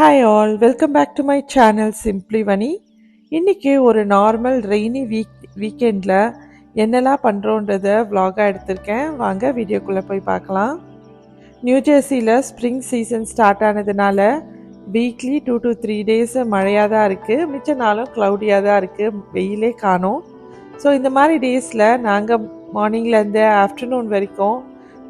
Hi all welcome back to my channel Simply Vani இன்றைக்கி ஒரு normal rainy week வீக்கெண்டில் என்னெல்லாம் பண்ணுறோன்றத vlog-ஆ எடுத்திருக்கேன். வாங்க வீடியோக்குள்ளே போய் பார்க்கலாம். நியூ ஜெர்சியில் ஸ்ப்ரிங் சீசன் ஸ்டார்ட் ஆனதுனால weekly two to three days மழையாக தான் இருக்குது மிச்ச நாளும் க்ளவுடியாக தான் இருக்குது வெயிலே காணும். ஸோ இந்த மாதிரி டேஸில் நாங்கள் மார்னிங்லேருந்து ஆஃப்டர்நூன் வரைக்கும்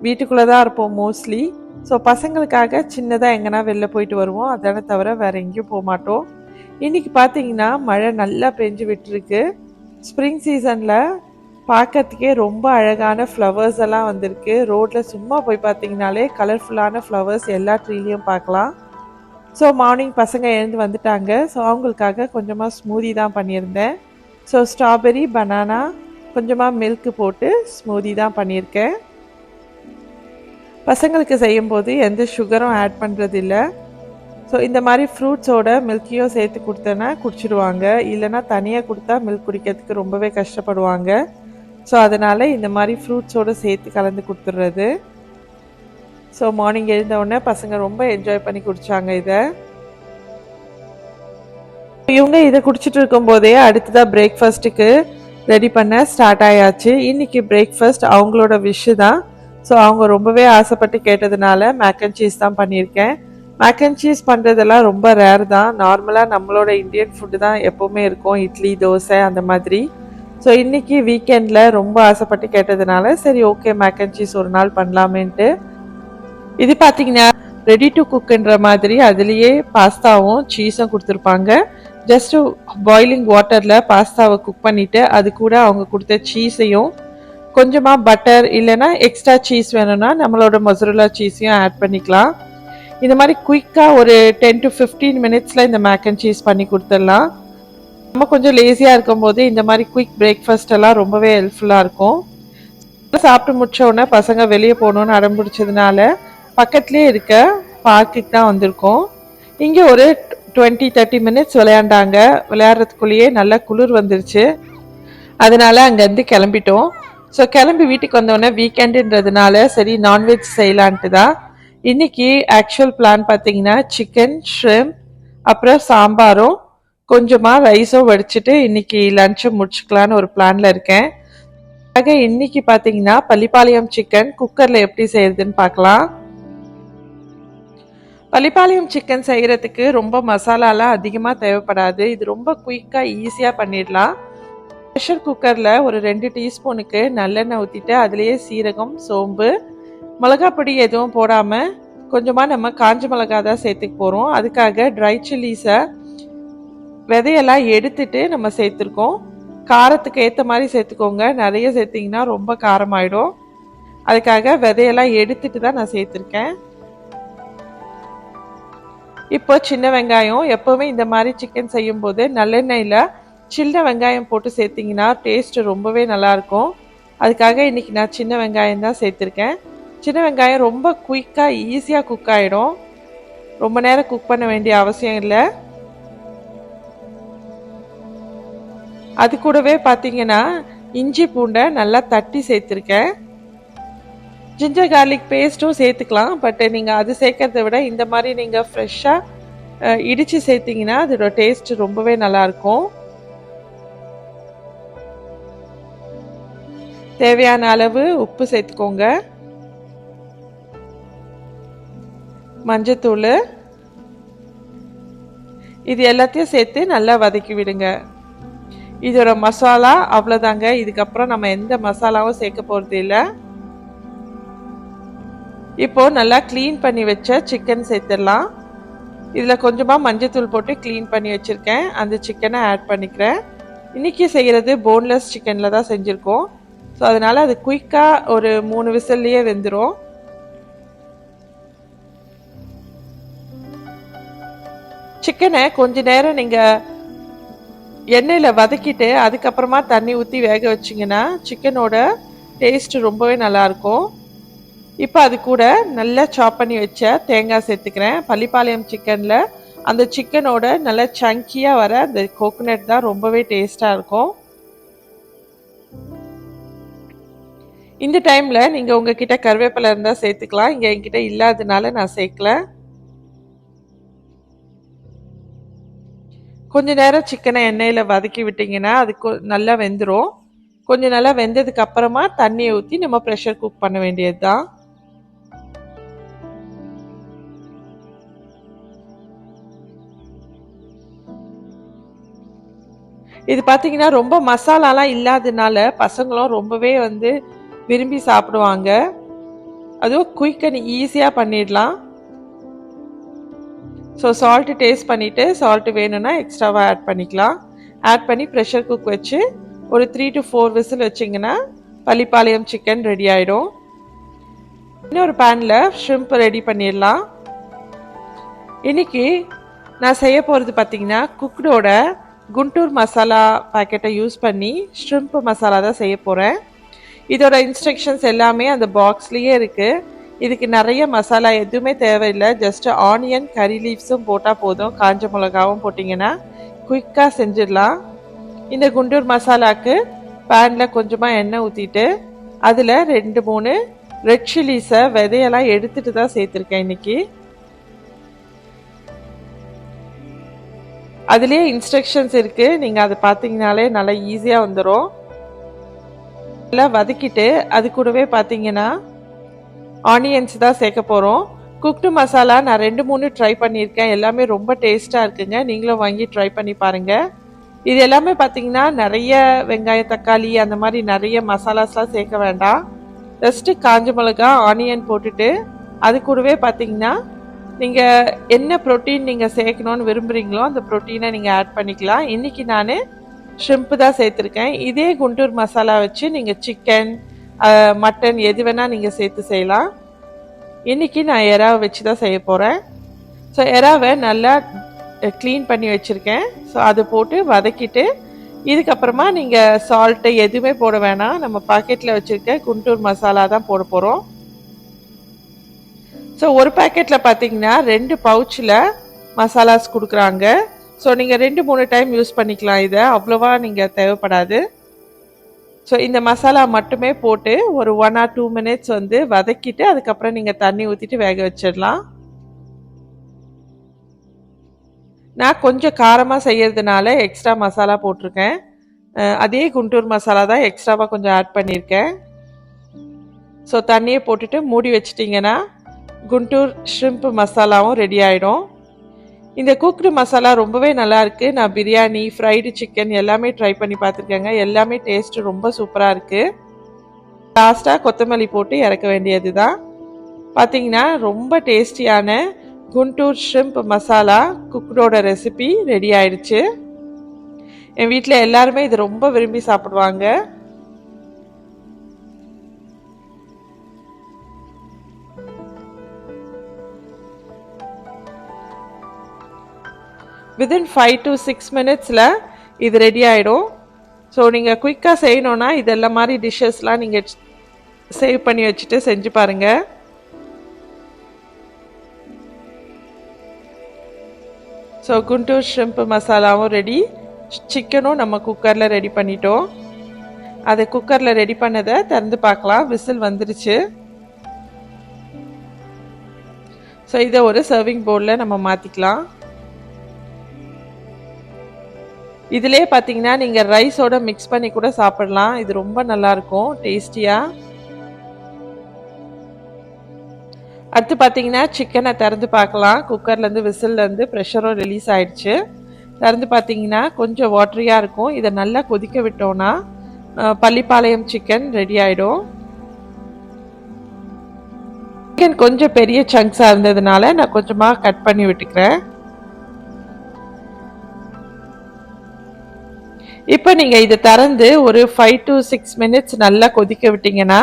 வீட்டுக்குள்ளே தான் இருப்போம் மோஸ்ட்லி ஸோ பசங்களுக்காக சின்னதாக எங்கன்னா வெளில போயிட்டு வருவோம். அதான தவிர வேறு எங்கேயும் போக மாட்டோம். இன்றைக்கி பார்த்தீங்கன்னா மழை நல்லா பெஞ்சு விட்டுருக்கு. ஸ்ப்ரிங் சீசனில் பார்க்கறதுக்கே ரொம்ப அழகான ஃப்ளவர்ஸ் எல்லாம் வந்திருக்கு. ரோட்டில் சும்மா போய் பார்த்தீங்கனாலே கலர்ஃபுல்லான ஃப்ளவர்ஸ் எல்லா ட்ரீலையும் பார்க்கலாம் ஸோ மார்னிங் பசங்க எழுந்து வந்துட்டாங்க. ஸோ அவங்களுக்காக கொஞ்சமாக ஸ்மூதி தான் பண்ணியிருந்தேன். ஸோ ஸ்ட்ராபெரி பனானா கொஞ்சமாக மில்க்கு போட்டு ஸ்மூதி தான் பண்ணியிருக்கேன். பசங்களுக்கு செய்யும்போது எந்த சுகரும் ஆட் பண்ணுறதில்ல ஸோ இந்த மாதிரி ஃப்ரூட்ஸோட மில்க்கையும் சேர்த்து கொடுத்தேன்னா குடிச்சிடுவாங்க. இல்லைன்னா தனியாக கொடுத்தா மில்க் குடிக்கிறதுக்கு ரொம்பவே கஷ்டப்படுவாங்க. ஸோ அதனால் இந்த மாதிரி ஃப்ரூட்ஸோடு சேர்த்து கலந்து கொடுத்துட்றது ஸோ மார்னிங் எழுந்தவுடனே பசங்க ரொம்ப என்ஜாய் பண்ணி குடித்தாங்க இதை. இவங்க இதை குடிச்சிட்டு இருக்கும்போதே அடுத்ததாக பிரேக்ஃபாஸ்ட்டுக்கு ரெடி பண்ண ஸ்டார்ட் ஆயாச்சு. இன்னைக்கு பிரேக்ஃபாஸ்ட் அவங்களோட விஷ் தான். ஸோ அவங்க ரொம்பவே ஆசைப்பட்டு கேட்டதுனால மேக் அண்ட் சீஸ் தான் பண்ணியிருக்கேன். மேக் அண்ட் சீஸ் பண்ணுறதெல்லாம் ரொம்ப ரேர் தான். நார்மலாக நம்மளோட இந்தியன் ஃபுட்டு தான் எப்போவுமே இருக்கும். இட்லி தோசை அந்த மாதிரி. ஸோ இன்றைக்கி வீக்கெண்டில் ரொம்ப ஆசைப்பட்டு கேட்டதுனால சரி ஓகே மேக் அண்ட் சீஸ் ஒரு நாள் பண்ணலாமேன்ட்டு. இது பார்த்தீங்கன்னா ரெடி டு குக்குன்ற மாதிரி அதுலேயே பாஸ்தாவும் சீஸும் கொடுத்துருப்பாங்க. ஜஸ்ட்டு பாயிலிங் வாட்டரில் பாஸ்தாவை குக் பண்ணிவிட்டு அது கூட அவங்க கொடுத்த சீஸையும் கொஞ்சமாக பட்டர் இல்லைன்னா எக்ஸ்ட்ரா சீஸ் வேணும்னா நம்மளோட மொசரலா சீஸையும் ஆட் பண்ணிக்கலாம். இந்த மாதிரி குயிக்காக ஒரு டென் டு ஃபிஃப்டீன் மினிட்ஸில் இந்த மேக் அண்ட் சீஸ் பண்ணி கொடுத்துடலாம். நம்ம கொஞ்சம் லேசியாக இருக்கும்போது இந்த மாதிரி குயிக் பிரேக்ஃபாஸ்ட் எல்லாம் ரொம்பவே ஹெல்ப்ஃபுல்லாக இருக்கும். சாப்பிட்டு முடிச்ச உடனே பசங்க வெளியே போகணுன்னு அடம் பிடிச்சதுனால பக்கத்துலேயே இருக்க பார்க்குக்கு தான் வந்திருக்கோம். இங்கே ஒரு டுவெண்ட்டி தேர்ட்டி மினிட்ஸ் விளையாண்டாங்க. விளையாடுறதுக்குள்ளேயே நல்லா குளிர் வந்துருச்சு. அதனால அங்கேருந்து கிளம்பிட்டோம். ஸோ கிளம்பி வீட்டுக்கு வந்தோடனே வீக்கெண்டுன்றதுனால சரி நான்வெஜ் செய்யலான்ட்டு தான் இன்னைக்கு ஆக்சுவல் பிளான் பார்த்தீங்கன்னா சிக்கன் ஷ்ரிம்ப் அப்புறம் சாம்பாரும் கொஞ்சமாக ரைஸும் வடிச்சிட்டு இன்னைக்கு லஞ்சை முடிச்சுக்கலான்னு ஒரு பிளானில் இருக்கேன். ஆக இன்னைக்கு பார்த்தீங்கன்னா பள்ளிப்பாளையம் சிக்கன் குக்கரில் எப்படி செய்யறதுன்னு பார்க்கலாம் பள்ளிப்பாளையம் சிக்கன் செய்கிறதுக்கு ரொம்ப மசாலாலாம் அதிகமாக தேவைப்படாது. இது ரொம்ப குயிக்காக ஈஸியாக பண்ணிடலாம். ப்ரெஷர் குக்கரில் ஒரு ரெண்டு டீஸ்பூனுக்கு நல்லெண்ணெய் ஊற்றிட்டு அதுலேயே சீரகம் சோம்பு மிளகாப்பொடி எதுவும் போடாமல் கொஞ்சமாக நம்ம காஞ்ச மிளகா தான் சேர்த்துக்க போகிறோம் அதுக்காக ட்ரை சில்லிஸை விதையெல்லாம் எடுத்துட்டு நம்ம சேர்த்துருக்கோம். காரத்துக்கு ஏற்ற மாதிரி சேர்த்துக்கோங்க. நிறைய சேர்த்திங்கன்னா ரொம்ப காரமாயிடும். அதுக்காக விதையெல்லாம் எடுத்துட்டு தான் நான் சேர்த்துருக்கேன். இப்போ சின்ன வெங்காயம் எப்போவுமே இந்த மாதிரி சிக்கன் செய்யும்போது நல்லெண்ணெயில் சின்ன வெங்காயம் போட்டு சேர்த்திங்கன்னா டேஸ்ட்டு ரொம்பவே நல்லாயிருக்கும். அதுக்காக இன்றைக்கி நான் சின்ன வெங்காயம் தான் சேர்த்துருக்கேன். சின்ன வெங்காயம் ரொம்ப குயிக்காக ஈஸியாக குக் ஆகிடும் ரொம்ப நேரம் குக் பண்ண வேண்டிய அவசியம் இல்லை. அது கூடவே பார்த்தீங்கன்னா இஞ்சி பூண்டை நல்லா தட்டி சேர்த்துருக்கேன். ஜிஞ்சர் கார்லிக் பேஸ்ட்டும் சேர்த்துக்கலாம் பட் நீங்கள் அது சேர்க்கறத விட இந்த மாதிரி நீங்கள் ஃப்ரெஷ்ஷாக இடித்து சேர்த்திங்கன்னா அதோட டேஸ்ட் ரொம்பவே நல்லாயிருக்கும். தேவையான அளவு உப்பு சேர்த்துக்கோங்க. மஞ்சத்தூள். இது எல்லாத்தையும் சேர்த்து நல்லா வதக்கி விடுங்க. இதோட மசாலா அவ்வளோதாங்க இதுக்கப்புறம் நம்ம எந்த மசாலாவும் சேர்க்க போகிறது இல்லை. இப்போ நல்லா க்ளீன் பண்ணி வச்ச சிக்கன் சேர்த்துடலாம். இதில் கொஞ்சமாக மஞ்சத்தூள் போட்டு க்ளீன் பண்ணி வச்சுருக்கேன். அந்த சிக்கனை ஆட் பண்ணிக்கிறேன். இன்றைக்கி செய்கிறது போன்லெஸ் சிக்கனில் தான் செஞ்சுருக்கோம். ஸோ அதனால் அது குயிக்காக ஒரு மூணு விசில்லையே வெந்துடும் சிக்கனை கொஞ்ச நேரம் நீங்கள் எண்ணெயில் வதக்கிட்டு அதுக்கப்புறமா தண்ணி ஊற்றி வேக வச்சிங்கன்னா சிக்கனோட டேஸ்ட் ரொம்பவே நல்லாயிருக்கும். இப்போ அது கூட நல்லா சாப் பண்ணி வச்ச தேங்காய் சேர்த்துக்கிறேன். பள்ளிப்பாளையம் சிக்கனில் அந்த சிக்கனோட நல்லா சங்கியாக வர அந்த கோகோனட் தான் ரொம்பவே டேஸ்ட்டாக இருக்கும். இந்த டைமில் நீங்கள் உங்ககிட்ட கருவேப்பிலை இருந்தால் சேர்த்துக்கலாம். இங்கே என்கிட்ட இல்லாததுனால நான் சேர்க்கல. கொஞ்ச நேரம் சிக்கனை எண்ணெயில் வதக்கி விட்டிங்கன்னா அது நல்லா வெந்துடும் கொஞ்சம் நல்லா வெந்ததுக்கு அப்புறமா தண்ணியை ஊற்றி நம்ம ப்ரெஷர் குக் பண்ண வேண்டியது தான் இது பார்த்தீங்கன்னா ரொம்ப மசாலாலாம் இல்லாததுனால பசங்களும் ரொம்பவே வந்து விரும்பி சாப்பிடுவாங்க. அதுவும் குயிக் அண்ட் ஈஸியாக பண்ணிடலாம். ஸோ சால்ட்டு டேஸ்ட் பண்ணிவிட்டு சால்ட்டு வேணும்னா எக்ஸ்ட்ராவாக ஆட் பண்ணிக்கலாம். ஆட் பண்ணி ப்ரெஷர் குக் வச்சு ஒரு த்ரீ டு ஃபோர் விசில் வச்சிங்கன்னா பள்ளிப்பாளையம் சிக்கன் ரெடி ஆகிடும் இன்னொரு பேனில் ஷ்ரிம்ப் ரெடி பண்ணிடலாம். இன்னைக்கு நான் செய்ய போகிறது பார்த்திங்கன்னா குக்டோட குண்டூர் மசாலா பாக்கெட்டை யூஸ் பண்ணி ஷ்ரிம்ப் மசாலா தான் செய்ய போகிறேன் இதோட இன்ஸ்ட்ரக்ஷன்ஸ் எல்லாமே அந்த பாக்ஸ்லேயே இருக்குது இதுக்கு நிறைய மசாலா எதுவுமே தேவையில்லை. ஜஸ்ட் ஆனியன் கறி லீவ்ஸும் போட்டால் போதும். காஞ்ச மிளகாவும் போட்டிங்கன்னா குயிக்காக செஞ்சிடலாம். இந்த குண்டூர் மசாலாக்கு பேனில் கொஞ்சமாக எண்ணெய் ஊற்றிட்டு அதில் ரெண்டு மூணு ரெட் சில்லிஸை விதையெல்லாம் எடுத்துகிட்டு தான் சேர்த்துருக்கேன் இன்னைக்கு. அதுலேயே இன்ஸ்ட்ரக்ஷன்ஸ் இருக்குது நீங்கள் அதை பார்த்தீங்கனாலே நல்லா ஈஸியாக வந்துடும் நல்லா வதக்கிட்டு அது கூடவே பார்த்தீங்கன்னா ஆனியன்ஸ் தான் சேர்க்க போகிறோம் குக்டு மசாலா நான் ரெண்டு மூணு ட்ரை பண்ணியிருக்கேன். எல்லாமே ரொம்ப டேஸ்ட்டாக இருக்குங்க. நீங்களும் வாங்கி ட்ரை பண்ணி பாருங்கள் இது எல்லாமே பார்த்தீங்கன்னா நிறைய வெங்காய தக்காளி அந்த மாதிரி நிறைய மசாலாஸ்லாம் சேர்க்க வேண்டாம். ஜஸ்ட்டு காஞ்ச மிளகா ஆனியன் போட்டுட்டு அது கூடவே பார்த்தீங்கன்னா நீங்கள் என்ன ப்ரோட்டீன் நீங்கள் சேர்க்கணும்னு விரும்புகிறீங்களோ அந்த ப்ரோட்டீனை நீங்கள் ஆட் பண்ணிக்கலாம். இன்றைக்கி நான் ஷ்ரிம்ப்பு தான் சேர்த்துருக்கேன். இதே குண்டூர் மசாலா வச்சு நீங்கள் சிக்கன் மட்டன் எது வேணால் நீங்கள் சேர்த்து செய்யலாம். இன்றைக்கி நான் எறாவை வச்சு தான் செய்ய போகிறேன் ஸோ எறாவை நல்லா க்ளீன் பண்ணி வச்சுருக்கேன். ஸோ அதை போட்டு வதக்கிட்டு இதுக்கப்புறமா நீங்கள் சால்ட்டு எதுவுமே போட வேணாம். நம்ம பாக்கெட்டில் வச்சுருக்க குண்டூர் மசாலா தான் போட போகிறோம் ஸோ ஒரு பேக்கெட்டில் பார்த்தீங்கன்னா ரெண்டு பவுச்சில் மசாலாஸ் கொடுக்குறாங்க. ஸோ நீங்கள் ரெண்டு மூணு டைம் யூஸ் பண்ணிக்கலாம் இதை. அவ்வளோவா நீங்கள் தேவைப்படாது. ஸோ இந்த மசாலா மட்டுமே போட்டு ஒரு ஒன் ஆர் டூ மினிட்ஸ் வந்து வதக்கிட்டு அதுக்கப்புறம் நீங்கள் தண்ணி ஊற்றிட்டு வேக வச்சிடலாம். நான் கொஞ்சம் காரமாக செய்யறதுனால எக்ஸ்ட்ரா மசாலா போட்டிருக்கேன். அதே குண்டூர் மசாலா தான் எக்ஸ்ட்ராவாக கொஞ்சம் ஆட் பண்ணியிருக்கேன். ஸோ தண்ணியை போட்டுட்டு மூடி வச்சிட்டிங்கன்னா குண்டூர் ஷ்ரிம்ப் மசாலாவும் ரெடி ஆகிடும் இந்த குக்டு மசாலா ரொம்பவே நல்லாயிருக்கு நான் பிரியாணி ஃப்ரைடு சிக்கன் எல்லாமே ட்ரை பண்ணி பார்த்துருக்கேங்க. எல்லாமே டேஸ்ட்டு ரொம்ப சூப்பராக இருக்குது லாஸ்ட்டாக கொத்தமல்லி போட்டு இறக்க வேண்டியது தான் பார்த்தீங்கன்னா ரொம்ப டேஸ்டியான குண்டூர் ஷ்ரிம்ப் மசாலா குக்டோட ரெசிபி ரெடி ஆயிடுச்சு. என் வீட்டில் எல்லாருமே இது ரொம்ப விரும்பி சாப்பிடுவாங்க. வித்தின் ஃபைவ் டு சிக்ஸ் மினிட்ஸில் இது ரெடி ஆகிடும் ஸோ நீங்கள் குயிக்காக செய்யணுன்னா இதெல்லாம் மாதிரி டிஷ்ஷஸ்லாம் நீங்கள் சேவ் பண்ணி வச்சுட்டு செஞ்சு பாருங்கள் ஸோ குண்டூர் ஷ்ரிம்ப் மசாலாவும் ரெடி சிக்கனும் நம்ம குக்கரில் ரெடி பண்ணிட்டோம். அதை குக்கரில் ரெடி பண்ணதை திறந்து பார்க்கலாம். விசில் வந்துருச்சு. ஸோ இதை ஒரு சர்விங் பவுலில் நம்ம மாற்றிக்கலாம் இதிலே பார்த்தீங்கன்னா நீங்கள் ரைஸோட மிக்ஸ் பண்ணி கூட சாப்பிடலாம். இது ரொம்ப நல்லாயிருக்கும். டேஸ்டியாக அடுத்து பார்த்தீங்கன்னா சிக்கனை திறந்து பார்க்கலாம். குக்கர்லேருந்து விசில்லேருந்து ப்ரெஷரும் ரிலீஸ் ஆயிடுச்சு. திறந்து பார்த்தீங்கன்னா கொஞ்சம் வாட்டரியாக இருக்கும். இதை நல்லா கொதிக்க விட்டோன்னா பள்ளிப்பாளையம் சிக்கன் ரெடி ஆகிடும் சிக்கன் கொஞ்சம் பெரிய சங்க்ஸாக இருந்ததுனால நான் கொஞ்சமாக கட் பண்ணி விட்டுக்கிறேன். இப்போ நீங்கள் இதை திறந்து ஒரு ஃபைவ் டு சிக்ஸ் மினிட்ஸ் நல்லா கொதிக்க விட்டிங்கன்னா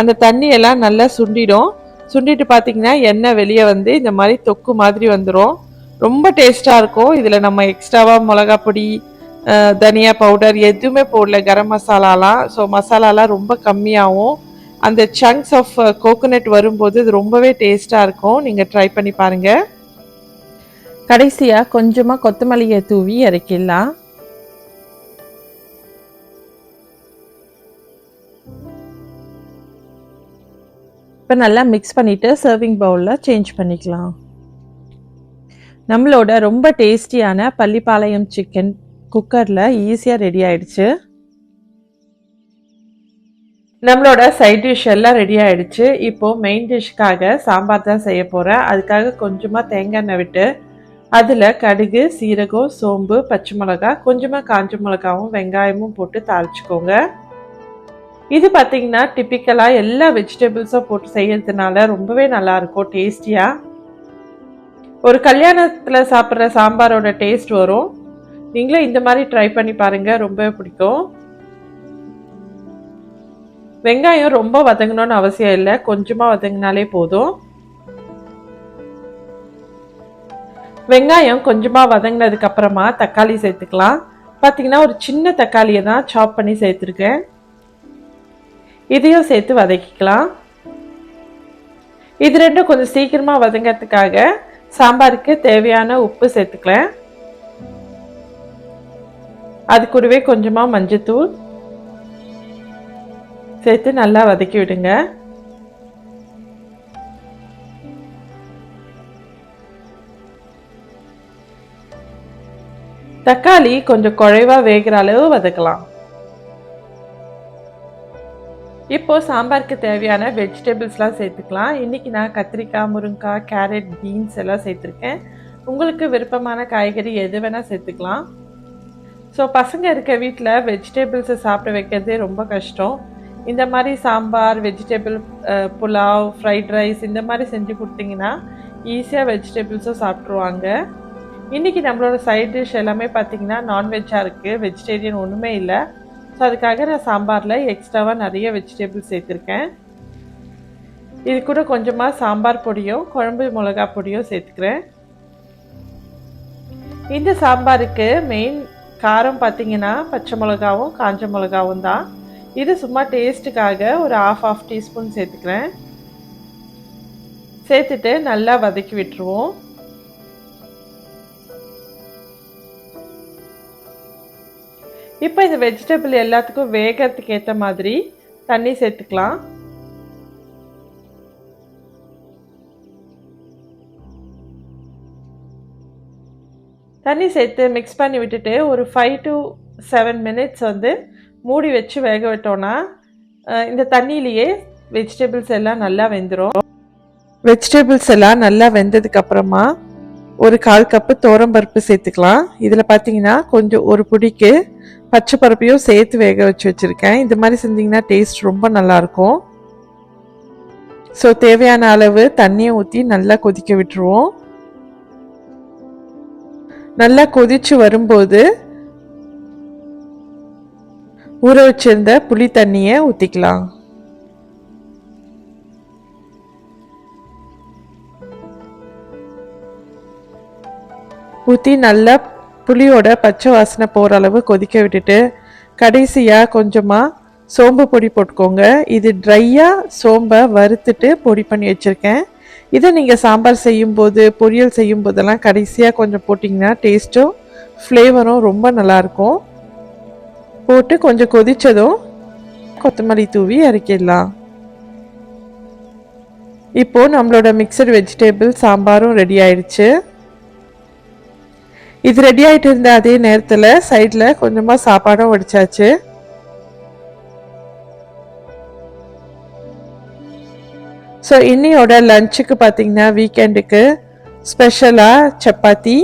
அந்த தண்ணியெல்லாம் நல்லா சுண்டிடும். சுண்டிட்டு பார்த்தீங்கன்னா எண்ணெய் வெளியே வந்து இந்த மாதிரி தொக்கு மாதிரி வந்துடும் ரொம்ப டேஸ்ட்டாக இருக்கும். இதில் நம்ம எக்ஸ்ட்ராவாக மிளகா பொடி தனியா பவுடர் எதுவுமே போடல. கரம் மசாலாலாம். ஸோ மசாலாலாம் ரொம்ப கம்மியாகவும் அந்த சங்க்ஸ் ஆஃப் கோகோனட் வரும்போது இது ரொம்பவே டேஸ்ட்டாக இருக்கும். நீங்கள் ட்ரை பண்ணி பாருங்கள் கடைசியாக கொஞ்சமாக கொத்தமல்லியை தூவி இறக்கிடலாம். இப்போ நல்லா மிக்ஸ் பண்ணிவிட்டு சர்விங் பவுலில் சேஞ்ச் பண்ணிக்கலாம். நம்மளோட ரொம்ப டேஸ்டியான பள்ளிப்பாளையம் சிக்கன் குக்கரில் ஈஸியாக ரெடி ஆயிடுச்சு. நம்மளோட சைட் டிஷ் எல்லாம் ரெடி ஆயிடுச்சு. இப்போ மெயின் டிஷ்க்காக சாம்பார் தான் செய்ய போகிறேன் அதுக்காக கொஞ்சமாக தேங்காய் எண்ணெய் விட்டு அதில் கடுகு சீரகம் சோம்பு பச்சை மிளகா கொஞ்சமாக காஞ்ச மிளகாவும் வெங்காயமும் போட்டு தாளிச்சுக்கோங்க. இது பார்த்தீங்கன்னா டிப்பிக்கலாக எல்லா வெஜிடபிள்ஸும் போட்டு செய்யறதுனால ரொம்பவே நல்லாயிருக்கும் டேஸ்டியாக ஒரு கல்யாணத்தில் சாப்பிட்ற சாம்பாரோட டேஸ்ட் வரும். நீங்களும் இந்த மாதிரி ட்ரை பண்ணி பாருங்கள் ரொம்ப பிடிக்கும். வெங்காயம் ரொம்ப வதங்கணும்னு அவசியம் இல்லை கொஞ்சமாக வதங்கினாலே போதும். வெங்காயம் கொஞ்சமாக வதங்கினதுக்கப்புறமா தக்காளி சேர்த்துக்கலாம். பார்த்திங்கன்னா ஒரு சின்ன தக்காளியை தான் சாப் பண்ணி சேர்த்துருக்கேன். இதையும் சேர்த்து வதக்கிக்கலாம். இது ரெண்டும் கொஞ்சம் சீக்கிரமாக வதங்கிறதுக்காக சாம்பாருக்கு தேவையான உப்பு சேர்த்துக்கலாம். அது கூடவே கொஞ்சமாக மஞ்சத்தூள் சேர்த்து நல்லா வதக்கி விடுங்க. தக்காளி கொஞ்சம் குறைவாக வேகிற அளவு வதக்கலாம். இப்போ சாம்பாருக்கு தேவையான வெஜிடபிள்ஸ்லாம் சேர்த்துக்கலாம். இன்றைக்கி நான் கத்திரிக்காய் முருங்காய் கேரட் பீன்ஸ் எல்லாம் சேர்த்துருக்கேன். உங்களுக்கு விருப்பமான காய்கறி எது வேணால் சேர்த்துக்கலாம். ஸோ பசங்க இருக்க வீட்டில் வெஜிடபிள்ஸை சாப்பிட வைக்கிறதே ரொம்ப கஷ்டம். இந்த மாதிரி sambar vegetable pulao fried rice இந்த மாதிரி செஞ்சு கொடுத்தீங்கன்னா ஈஸியாக வெஜிடபிள்ஸும் சாப்பிட்ருவாங்க இன்றைக்கி நம்மளோட சைட் டிஷ் எல்லாமே பார்த்திங்கன்னா நான்வெஜ்ஜாக இருக்குது வெஜிடேரியன் ஒன்றுமே இல்லை. ஸோ அதுக்காக நான் சாம்பாரில் எக்ஸ்ட்ராவாக நிறைய வெஜிடபிள்ஸ் சேர்த்துருக்கேன். இது கூட கொஞ்சமாக சாம்பார் பொடியும் குழம்பு மிளகா பொடியும் சேர்த்துக்கிறேன். இந்த சாம்பாருக்கு மெயின் காரம் பார்த்தீங்கன்னா பச்சை மிளகாவும் காஞ்ச மிளகாவும் தான். இது சும்மா டேஸ்ட்டுக்காக ஒரு ஆஃப் ஆஃப் டீஸ்பூன் சேர்த்துக்கிறேன். சேர்த்துட்டு நல்லா வதக்கி விட்டுருவோம். இப்போ இந்த வெஜிடபிள் எல்லாத்துக்கும் வேகிறதுக்கு ஏற்ற மாதிரி தண்ணி சேர்த்துக்கலாம். தண்ணி சேர்த்து மிக்ஸ் பண்ணி விட்டுட்டு ஒரு ஃபைவ் டு செவன் மினிட்ஸ் வந்து மூடி வச்சு வேக விட்டோன்னா இந்த தண்ணியிலேயே வெஜிடபிள்ஸ் எல்லாம் நல்லா வெந்துடும் வெஜிடபிள்ஸ் எல்லாம் நல்லா வெந்ததுக்கு அப்புறமா ஒரு கால் கப்பு பருப்பு சேர்த்துக்கலாம். இதில் பார்த்தீங்கன்னா கொஞ்சம் ஒரு பிடிக்கு பச்சை பருப்பையும் சேர்த்து வேக வச்சு வச்சுருக்கேன். இந்த மாதிரி செஞ்சிங்கன்னா டேஸ்ட் ரொம்ப நல்லாயிருக்கும். ஸோ தேவையான அளவு தண்ணியை ஊற்றி நல்லா கொதிக்க விட்டுருவோம். நல்லா கொதிச்சு வரும்போது ஊற வச்சிருந்த புளி தண்ணியை ஊற்றிக்கலாம் ஊற்றி நல்லா புளியோட பச்சை வாசனை போகிற அளவு கொதிக்க விட்டுட்டு கடைசியாக கொஞ்சமாக சோம்பு பொடி போட்டுக்கோங்க. இது ட்ரையாக சோம்பை வறுத்துட்டு பொடி பண்ணி வச்சுருக்கேன். இதை நீங்கள் சாம்பார் செய்யும்போது பொரியல் செய்யும் போதெல்லாம் கடைசியாக கொஞ்சம் போட்டிங்கன்னா டேஸ்ட்டும் ஃப்ளேவரும் ரொம்ப நல்லாயிருக்கும். போட்டு கொஞ்சம் கொதித்ததும் கொத்தமல்லி தூவி இறக்கிடலாம். இப்போது நம்மளோட மிக்சர் வெஜிடேபிள் சாம்பாரும் ரெடி ஆயிடுச்சு. இது ரெடி ஆகிட்டு இருந்த அதே நேரத்தில் சைடில் கொஞ்சமாக சாப்பாடும் வடிச்சாச்சு. ஸோ இன்னியோட லஞ்சுக்கு பார்த்தீங்கன்னா வீக்கெண்டுக்கு ஸ்பெஷலாக chapati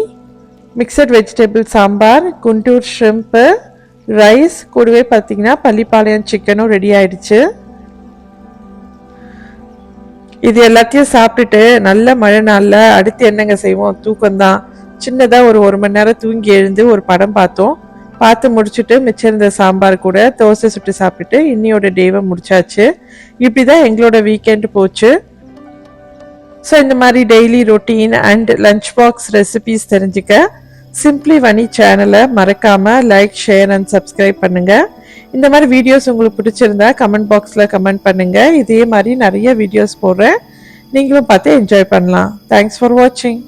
mixed vegetable sambar Guntur shrimp rice கூடவே பார்த்தீங்கன்னா பள்ளிப்பாளையம் சிக்கனும் ரெடி ஆயிடுச்சு. இது எல்லாத்தையும் சாப்பிட்டுட்டு நல்ல மழை நாளில் அடுத்து என்னங்க செய்வோம்? தூக்கம்தான். சின்னதாக ஒரு ஒரு மணி நேரம் தூங்கி எழுந்து ஒரு படம் பார்த்தோம். பார்த்து முடிச்சுட்டு மிச்சம் இருந்த சாம்பார் கூட தோசை சுட்டு சாப்பிட்டுட்டு இன்னியோட டேவை முடிச்சாச்சு. இப்படி தான் எங்களோட வீக்கெண்ட் போச்சு. ஸோ இந்த மாதிரி daily routine and lunch box recipes தெரிஞ்சுக்க சிம்ப்ளி வனி சேனலை மறக்காமல் லைக் ஷேர் அண்ட் சப்ஸ்கிரைப் பண்ணுங்கள் இந்த மாதிரி வீடியோஸ் உங்களுக்கு பிடிச்சிருந்தா கமெண்ட் பாக்ஸில் கமெண்ட் பண்ணுங்கள் இதே மாதிரி நிறைய வீடியோஸ் போடுறேன். நீங்களும் பார்த்து என்ஜாய் பண்ணலாம். தேங்க்ஸ் ஃபார் வாட்சிங்